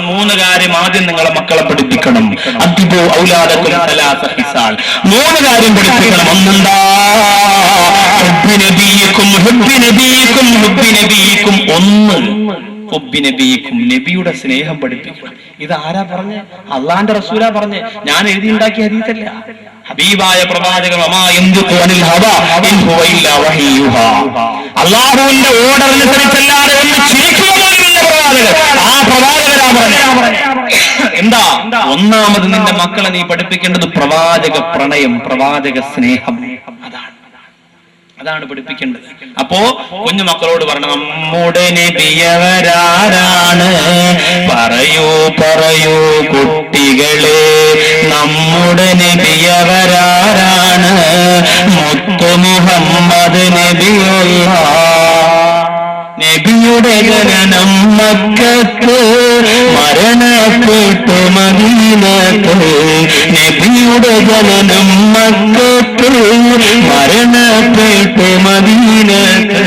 മൂന്ന് കാര്യം ആദ്യം നിങ്ങളെ മക്കളെ പഠിപ്പിക്കണം. അദ്ദിബു സലാസ മൂന്ന് കാര്യം പഠിപ്പിക്കണം. ഒന്നെന്താ? ഒന്ന്. നബിയുടെ സ്നേഹം പഠിപ്പിക്കണം. ഇത് ആരാ പറഞ്ഞ? അള്ളാന്റെ റസൂല പറഞ്ഞ്. ഞാൻ എഴുതി ഉണ്ടാക്കിയ ഹദീസല്ല. ഹബീബായ പ്രവാചകൻ അള്ളാഹുവിന്റെ ഓർഡർ അനുസരിച്ചല്ലാതെ ഒന്ന് ചിരിക്കുക പ്രവാചകൻ. ഒന്നാമത് നിന്റെ മക്കളെ നീ പഠിപ്പിക്കേണ്ടത് പ്രവാചക പ്രണയം പ്രവാചക സ്നേഹം. അതാണ്. അതാണ് പഠിപ്പിക്കേണ്ടത്. അപ്പോ കുഞ്ഞു മക്കളോട് പറഞ്ഞു നമ്മുടെ നബിയവരാരാണ്? പറയൂ പറയൂ കുട്ടികളെ നമ്മുടെ നബിയവരാരാണ്? മുത്തു മുഹമ്മദ് നബിയുള്ള. നബിയുടെ ജനനം മക്കത്ത് മരണപ്പെട്ടു മദീനത്ത് നബിയുടെ ജനനം മക്കത്ത്. മരണപ്പെട്ടു മദീനത്ത്.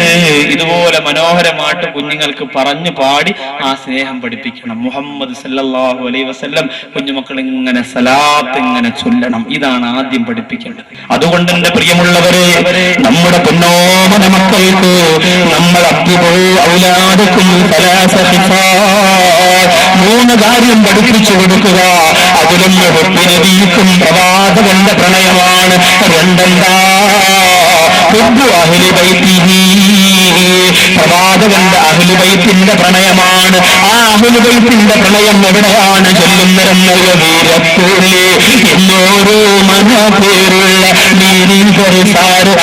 ഇതുപോലെ മനോഹരമായിട്ട് കുഞ്ഞുങ്ങൾക്ക് പറഞ്ഞു പാടി ആ സ്നേഹം പഠിപ്പിക്കണം. മുഹമ്മദ് സല്ലാഹു അലൈ വസ്ല്ലം കുഞ്ഞുമക്കൾ ഇങ്ങനെ സലാത്ത് ഇങ്ങനെ ചൊല്ലണം. ഇതാണ് ആദ്യം പഠിപ്പിക്കേണ്ടത്. അതുകൊണ്ട് എന്റെ പ്രിയമുള്ളവരെ നമ്മുടെ പൊന്നോമന മക്കൾക്ക് നമ്മൾ അബ്ദുബോ ഔലാദക്കും. മൂന്ന് കാര്യം പഠിപ്പിച്ചു കൊടുക്കുക. അതിലും നബിക്കും പ്രവാചകന്റെ പ്രണയമാണ്. രണ്ടെന്താ. പ്രവാചകന്റെ അഹ്ലുബൈത്തിന്റെ പ്രണയമാണ്. ആ അഹുലുബൈത്തിന്റെ പ്രണയം എവിടെയാണ്? ചൊല്ലുന്നതെന്നറിയ വീരപ്പൂരിലെ എന്നോരോ മനപേരുള്ള നീരീകരിസാറ്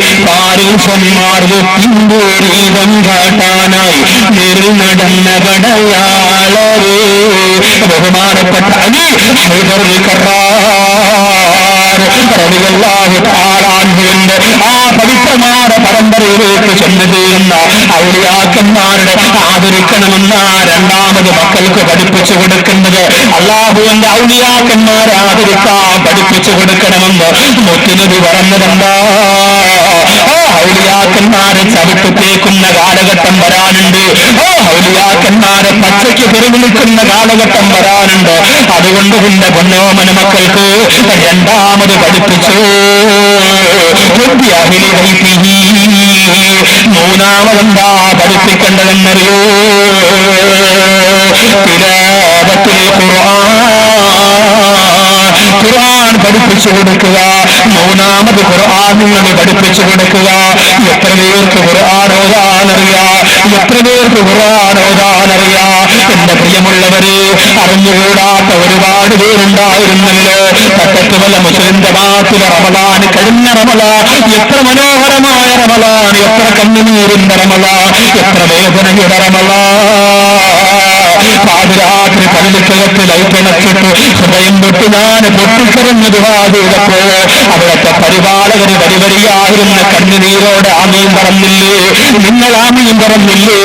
സമ്പൂർണരെ പാരുഷന്മാർക്ക് പിന്തുരീതം കാട്ടാനായി നേരിൽ നടന്ന കടയാളരെ ബഹുമാനപ്പെട്ട അലി ഹൈദർ തആല ആ പവിത്രമായ പരമ്പരയിലേക്ക് ചെന്ന് തീരുന്ന ഔലിയാക്കന്മാരുടെ ആദരിക്കണമെന്ന രണ്ടാമത് മക്കൾക്ക് പഠിപ്പിച്ചു കൊടുക്കുന്നത് അള്ളാഹുവിന്റെ ഔലിയാക്കന്മാരെ ആദരിക്കാൻ പഠിപ്പിച്ചു കൊടുക്കണമെന്ന് മുത്തുനബി പറഞ്ഞതെന്താ? ഔലിയാക്കന്മാരെ ചവിട്ടുത്തേക്കുന്ന കാലഘട്ടം വരാനുണ്ട്. ഔലിയാക്കന്മാരെ പച്ചയ്ക്ക് പെരുവിളിക്കുന്ന കാലഘട്ടം വരാനുണ്ട്. അതുകൊണ്ട് പിന്നെ പൊന്നോമന മക്കൾക്ക് രണ്ടാമത് പഠിപ്പിച്ചു. മൂന്നാമതെന്താ പഠിപ്പിക്കേണ്ടതെന്നറിയോ? തിലാവത്തുൽ ഖുർആൻ. പഠിപ്പിച്ചു കൊടുക്കുക. മൂന്നാമത് ഖുർആൻ നിങ്ങൾ പഠിപ്പിച്ചു കൊടുക്കുക. എത്ര പേർക്ക് ഖുർആൻ ഓതാനറിയാ? എത്ര പേർക്ക് ഖുർആൻ ഓതാനറിയാ? എന്റെ പ്രിയമുള്ളവരെ അറിഞ്ഞുകൂടാത്ത ഒരുപാട് പേരുണ്ടായിരുന്നല്ലോ. പക്കത്തുമല്ല മുസ്ലിം മാത്തിലെ റമലാൻ കഴിഞ്ഞ റമല എത്ര മനോഹരമായ റമലാൻ എത്ര കണ്ണുനീരിന്റെ റമല എത്ര വേദനയുടെ റമലാ പാതിരാത്രി പള്ളിക്കകത്ത് ലൈറ്റണച്ചിട്ട് ഹൃദയം പൊട്ടി ഞാൻ പൊട്ടിക്കരഞ്ഞു ദുഹാദൂരപ്പോ അവിടുത്തെ പരിപാലകര് വരിവരിയായിരുന്ന കണ്ണുനീരോടെ ആമയും പറഞ്ഞില്ലേ നിങ്ങൾ ആമയും പറഞ്ഞില്ലേ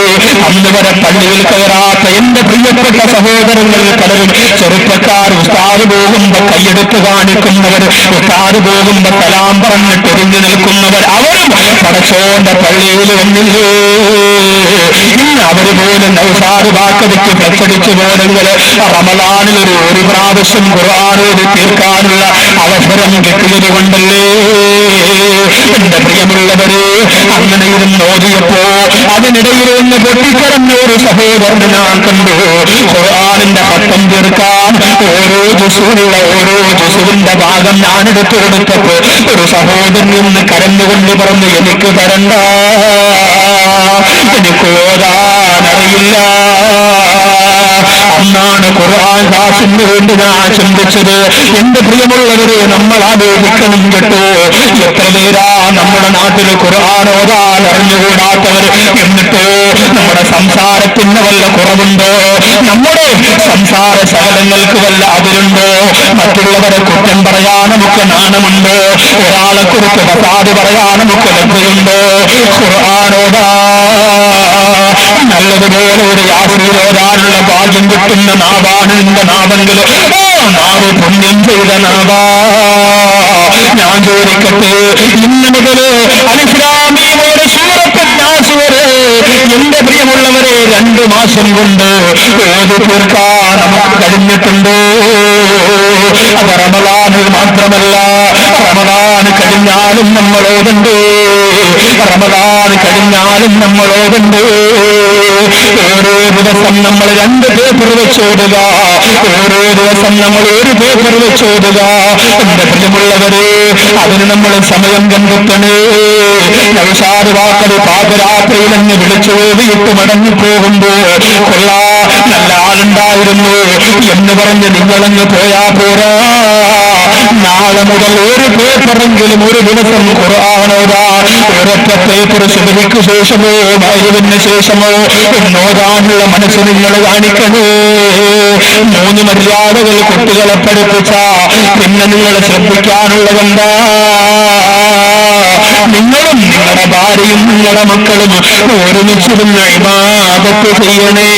അന്ന് പള്ളിയിൽ കയറാത്ത എന്റെ പ്രിയപ്പെട്ട സഹോദരങ്ങൾ പലരും ചെറുപ്പക്കാർ ഉസ്താദ് പോകുമ്പോ കൈയെടുത്ത് കാണിക്കുന്നവർ ഉസ്താദ് പോകുമ്പോ കലാം പറഞ്ഞിട്ട് ഒരിഞ്ഞു നിൽക്കുന്നവർ അവരും പടച്ചോന്റെ പള്ളിയിൽ വന്നില്ലേ? ഇന്ന് അവർ പോലും നൗസാദ് വാക്കതിക്ക് പ്രസടിച്ചു പോലെങ്കിൽ റമദാനിൽ ഒരു ഒരു പ്രാവശ്യം ഖുർആാനോട് തീർക്കാനുള്ള അവസരം കിട്ടിയത് കൊണ്ടല്ലേ? എന്റെ പ്രിയമുള്ളവര് അങ്ങനെ ഇരുന്ന് ഓതിയപ്പോ അതിനിടയിൽ ഒന്ന് പൊട്ടിക്കരഞ്ഞ ഒരു സഹോദരനെ ഞാൻ കണ്ടു. ഖുർആാനിന്റെ പട്ടം തീർക്കാൻ ഓരോ ജുസുള്ള ഓരോ ജുസുവിന്റെ ഭാഗം ഞാൻ എടുത്തു കൊടുത്തപ്പോ ഒരു സഹോദരൻ ഒന്ന് കരഞ്ഞുകൊണ്ട് പറഞ്ഞു എനിക്ക് തരണ്ട. എനിക്ക് ഓതാനറിയില്ല. അന്നാണ് ഖുർആൻ ക്ലാസിന് വേണ്ടി ഞാൻ ചിന്തിച്ചത്. എന്റെ പ്രിയമുള്ളവരെ നമ്മൾ ആലോചിക്കണം കേട്ടോ. എത്ര പേരാ നമ്മുടെ നാട്ടിൽ ഖുർആൻ ഓതാൻ അറിഞ്ഞുകൂടാത്തവർ എന്നിട്ട് നമ്മുടെ സംസാരത്തിന് വല്ല കുറവുണ്ടോ? നമ്മുടെ സംസാര ശകലങ്ങൾക്ക് വല്ല അതിരുണ്ടോ? മറ്റുള്ളവരെ കുറ്റം പറയാൻ നമുക്ക് നാണമുണ്ടോ? ഒരാളെ കുറിച്ച് പ്രസാദി പറയാൻ നമുക്ക് ലഭ്യമുണ്ടോ ഖുർആാനോദാ നല്ലതുപോലെ ഒരു യാതൊരുവരാനുള്ള ഭാഗ്യം കിട്ടുന്ന നാവാണ് എന്റെ നാവെങ്കിൽ. നാവ് പുണ്യം ചെയ്ത നാവാ. ഞാൻ ചോദിക്കട്ടെ ഇന്ന് മുതൽ അലിസ്ലാമിയുടെ സൂറത്ത് നാസുവരെ എന്റെ പ്രിയമുള്ളവരെ രണ്ടു മാസം കൊണ്ട് ഏത് തീർക്കാൻ നമുക്ക് കഴിഞ്ഞിട്ടുണ്ട്. അത് റമദാനിൽ മാത്രമല്ല റമദാൻ കഴിഞ്ഞാലും നമ്മളോടുണ്ട്. റമദാൻ കഴിഞ്ഞാലും നമ്മളോടുണ്ട്. ഓരോ ദിവസം നമ്മൾ രണ്ട് പേപ്പർ വെച്ചോടുക. ഓരോ ദിവസം നമ്മൾ ഒരു പേപ്പർ വെച്ചോടുക. എന്റെ പ്രിയമുള്ളവരെ അതിന് നമ്മൾ സമയം കണ്ടെത്തണേ. നൗഷാദ് വാക്കത് പാപരാത്രിയിൽ അങ്ങ് വിളിച്ചു ഓടിയിട്ട് മടങ്ങി പോകുമ്പോ കൊള്ളാ നല്ല ആളുണ്ടായിരുന്നു. എന്ന് പറഞ്ഞ് നിങ്ങളങ്ങ് പോയാ പോരാ. നാളെ മുതൽ ഒരു പേപ്പറെങ്കിലും ഒരു ദിവസം ഖുർആാനോദാ ഒരൊറ്റ പേപ്പർ സുബഹിക്ക് ശേഷമോ മരുവിന് ശേഷമോ നോതാനുള്ള മനസ്സ് നിങ്ങൾ കാണിക്കണേ. മൂന്ന് മര്യാദകൾ കുട്ടികളെ പഠിപ്പിച്ച പിന്നെ നിങ്ങളെ ശ്രദ്ധിക്കാനുള്ളതെന്താ നിങ്ങളും നിങ്ങളുടെ ഭാര്യയും നിങ്ങളുടെ മക്കളും ഒരുമിച്ചിരുന്ന ഇബാദത്ത് ചെയ്യണേ.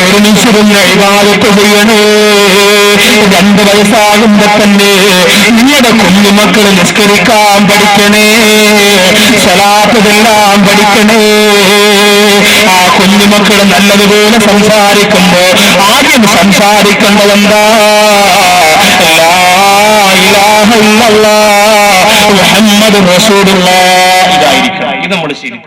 ഒരുമിച്ചിരുന്ന ഇബാദത്ത് ചെയ്യണേ. രണ്ട് വയസ്സാകുമ്പോ തന്നെ നിങ്ങളുടെ കുഞ്ഞുമക്കൾ നിസ്കരിക്കാൻ പഠിക്കണേ സലാത്തതെല്ലാം പഠിക്കണേ. ആ കുഞ്ഞുമക്കൾ നല്ലതുപോലെ സംസാരിക്കുമ്പോ ആദ്യം സംസാരിക്കേണ്ടതെന്താ? മുഹമ്മദ് റസൂലുള്ള. ഇതായിരിക്കണം ഇത് നമ്മൾ ശരി